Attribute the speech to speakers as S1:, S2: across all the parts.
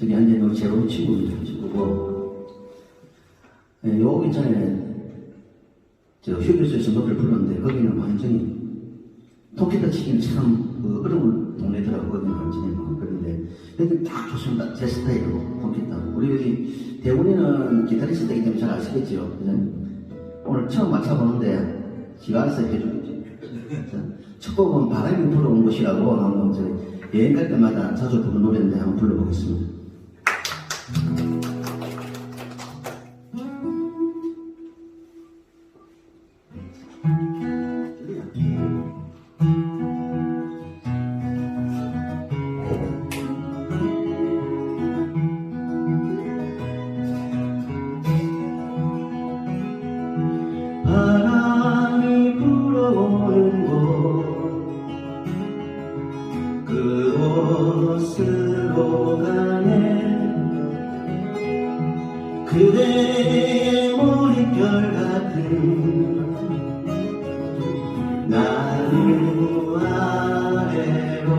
S1: 저기 앉아있는 우리 제로 친구, 친구고, 예, 요 전에 저 휴게소에서 노래를 불렀는데 거기는 완전히 토끼다 치기는 참 그 어려운 동네더라고 거기는 완전히 뭐 그런데. 여기 딱 좋습니다 제 스타일로 토끼다. 우리 여기 대구리는 기타리스트이기 때문에 잘 아시겠죠? 그죠? 오늘 처음 맞춰보는데 알아서 해주겠죠. 첫 곡은 바람이 불어온 곳이라고 한번 저 여행 갈 때마다 자주 부르는 노래인데 한번 불러보겠습니다 그곳으로 가네. 그대의 머릿결 같은 나무 아래로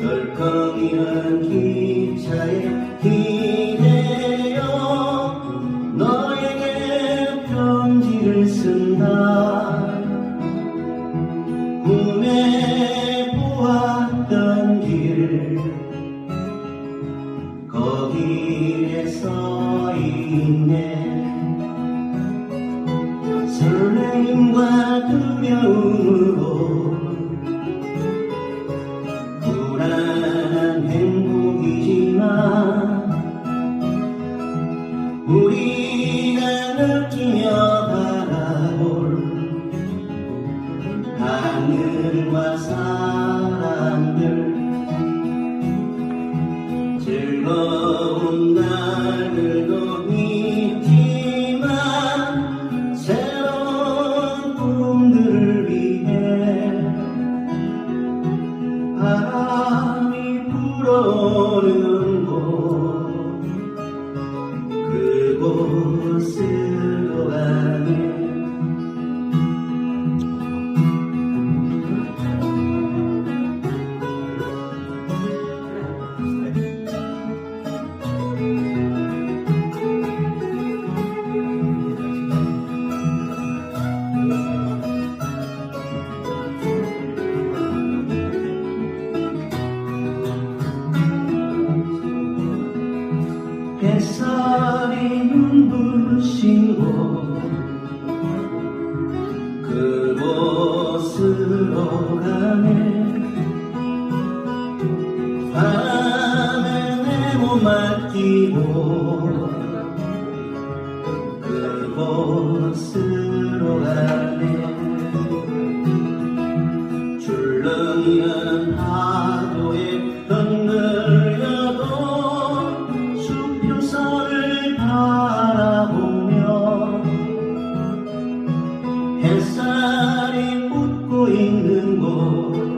S1: 덜컹이는 기차에 꿈에 보았던 길. 거기에 서 있네. 설레임과 두려움 하늘과 사람들 즐거운 날들도 있지만 새로운 꿈들을 위해 바람이 불어오는 햇살이 눈부신 곳 그곳으로 가네. 바람에 내몸 맡기고 그곳으로 가네. 줄렁이 햇살이 웃고 있는 곳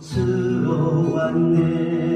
S1: 그곳으로 왔네.